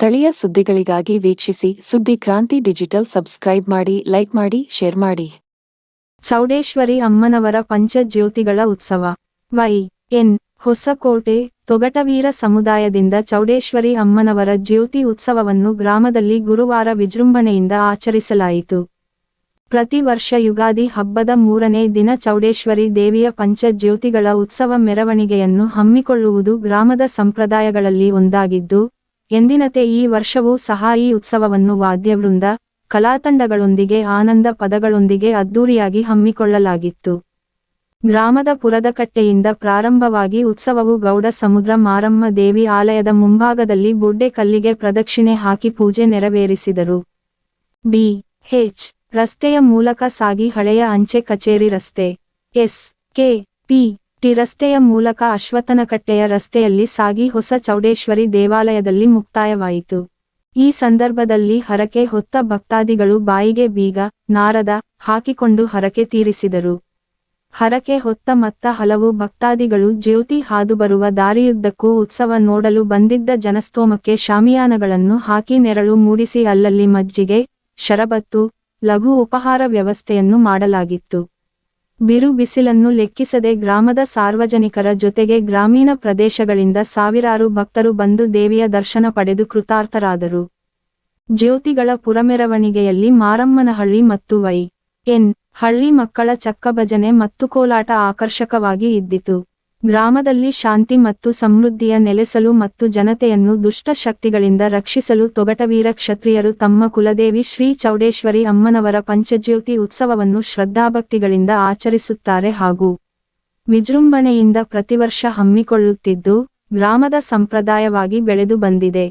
ಸ್ಥಳೀಯ ಸುದ್ದಿಗಳಿಗಾಗಿ ವೀಕ್ಷಿಸಿ ಸುದ್ದಿ ಕ್ರಾಂತಿ ಡಿಜಿಟಲ್ ಸಬ್ಸ್ಕ್ರೈಬ್ ಮಾಡಿ, ಲೈಕ್ ಮಾಡಿ, ಶೇರ್ ಮಾಡಿ. ಚೌಡೇಶ್ವರಿ ಅಮ್ಮನವರ ಪಂಚಜ್ಯೋತಿಗಳ ಉತ್ಸವ. ವೈ. ಎನ್. ಹೊಸಕೋಟೆ, ತೊಗಟವೀರ ಸಮುದಾಯದಿಂದ ಚೌಡೇಶ್ವರಿ ಅಮ್ಮನವರ ಜ್ಯೋತಿ ಉತ್ಸವವನ್ನು ಗ್ರಾಮದಲ್ಲಿ ಗುರುವಾರ ವಿಜೃಂಭಣೆಯಿಂದ ಆಚರಿಸಲಾಯಿತು. ಪ್ರತಿ ವರ್ಷ ಯುಗಾದಿ ಹಬ್ಬದ ಮೂರನೇ ದಿನ ಚೌಡೇಶ್ವರಿ ದೇವಿಯ ಪಂಚಜ್ಯೋತಿಗಳ ಉತ್ಸವ ಮೆರವಣಿಗೆಯನ್ನು ಹಮ್ಮಿಕೊಳ್ಳುವುದು ಗ್ರಾಮದ ಸಂಪ್ರದಾಯಗಳಲ್ಲಿ ಒಂದಾಗಿದ್ದು ಎಂದಿನತೆ ಈ ವರ್ಷವೂ ಸಹ ಈ ಉತ್ಸವವನ್ನು ವಾದ್ಯವೃಂದ, ಕಲಾತಂಡಗಳೊಂದಿಗೆ, ಆನಂದ ಪದಗಳೊಂದಿಗೆ ಅದ್ದೂರಿಯಾಗಿ ಹಮ್ಮಿಕೊಳ್ಳಲಾಗಿತ್ತು. ಗ್ರಾಮದ ಪುರದಕಟ್ಟೆಯಿಂದ ಪ್ರಾರಂಭವಾಗಿ ಉತ್ಸವವು ಗೌಡ ಸಮುದ್ರ ಮಾರಮ್ಮ ದೇವಿ ಆಲಯದ ಮುಂಭಾಗದಲ್ಲಿ ಬುಡ್ಡೆ ಕಲ್ಲಿಗೆ ಪ್ರದಕ್ಷಿಣೆ ಹಾಕಿ ಪೂಜೆ ನೆರವೇರಿಸಿದರು. ಬಿ. ಹೆಚ್ ರಸ್ತೆಯ ಮೂಲಕ ಸಾಗಿ ಹಳೆಯ ಅಂಚೆ ಕಚೇರಿ ರಸ್ತೆ. ಎಸ್. ಕೆ. ಪಿ. ಟಿ ರಸ್ತೆಯ ಮೂಲಕ ಅಶ್ವತ್ಥನಕಟ್ಟೆಯ ರಸ್ತೆಯಲ್ಲಿ ಸಾಗಿ ಹೊಸ ಚೌಡೇಶ್ವರಿ ದೇವಾಲಯದಲ್ಲಿ ಮುಕ್ತಾಯವಾಯಿತು. ಈ ಸಂದರ್ಭದಲ್ಲಿ ಹರಕೆ ಹೊತ್ತ ಭಕ್ತಾದಿಗಳು ಬಾಯಿಗೆ ಬೀಗ, ನಾರದ ಹಾಕಿಕೊಂಡು ಹರಕೆ ತೀರಿಸಿದರು. ಹರಕೆ ಹೊತ್ತ ಮತ್ತ ಹಲವು ಭಕ್ತಾದಿಗಳು ಜ್ಯೋತಿ ಹಾದುಬರುವ ದಾರಿಯುದ್ದಕ್ಕೂ ಉತ್ಸವ ನೋಡಲು ಬಂದಿದ್ದ ಜನಸ್ತೋಮಕ್ಕೆ ಶಾಮಿಯಾನಗಳನ್ನು ಹಾಕಿ ನೆರಳು ಮೂಡಿಸಿ ಅಲ್ಲಲ್ಲಿ ಮಜ್ಜಿಗೆ, ಶರಬತ್ತು, ಲಘು ಉಪಹಾರ ವ್ಯವಸ್ಥೆಯನ್ನು ಮಾಡಲಾಗಿತ್ತು. ಬಿರು ಬಿಸಿಲನ್ನು ಲೆಕ್ಕಿಸದೆ ಗ್ರಾಮದ ಸಾರ್ವಜನಿಕರ ಜೊತೆಗೆ ಗ್ರಾಮೀಣ ಪ್ರದೇಶಗಳಿಂದ ಸಾವಿರಾರು ಭಕ್ತರು ಬಂದು ದೇವಿಯ ದರ್ಶನ ಪಡೆದು ಕೃತಾರ್ಥರಾದರು. ಜ್ಯೋತಿಗಳ ಪುರಮೆರವಣಿಗೆಯಲ್ಲಿ ಮಾರಮ್ಮನಹಳ್ಳಿ ಮತ್ತು ವೈ ಎನ್ ಹಳ್ಳಿ ಮಕ್ಕಳ ಚಕ್ಕಭಜನೆ ಮತ್ತು ಕೋಲಾಟ ಆಕರ್ಷಕವಾಗಿ ಇದ್ದಿತು. ಗ್ರಾಮದಲ್ಲಿ ಶಾಂತಿ ಮತ್ತು ಸಮೃದ್ಧಿಯ ನೆಲೆಸಲು ಮತ್ತು ಜನತೆಯನ್ನು ದುಷ್ಟ ಶಕ್ತಿಗಳಿಂದ ರಕ್ಷಿಸಲು ತೊಗಟವೀರ ಕ್ಷತ್ರಿಯರು ತಮ್ಮ ಕುಲದೇವಿ ಶ್ರೀ ಚೌಡೇಶ್ವರಿ ಅಮ್ಮನವರ ಪಂಚಜ್ಯೋತಿ ಉತ್ಸವವನ್ನು ಶ್ರದ್ಧಾಭಕ್ತಿಗಳಿಂದ ಆಚರಿಸುತ್ತಾರೆ ಹಾಗೂ ವಿಜೃಂಭಣೆಯಿಂದ ಪ್ರತಿವರ್ಷ ಹಮ್ಮಿಕೊಳ್ಳುತ್ತಿದ್ದು, ಗ್ರಾಮದ ಸಂಪ್ರದಾಯವಾಗಿ ಬೆಳೆದು ಬಂದಿದೆ.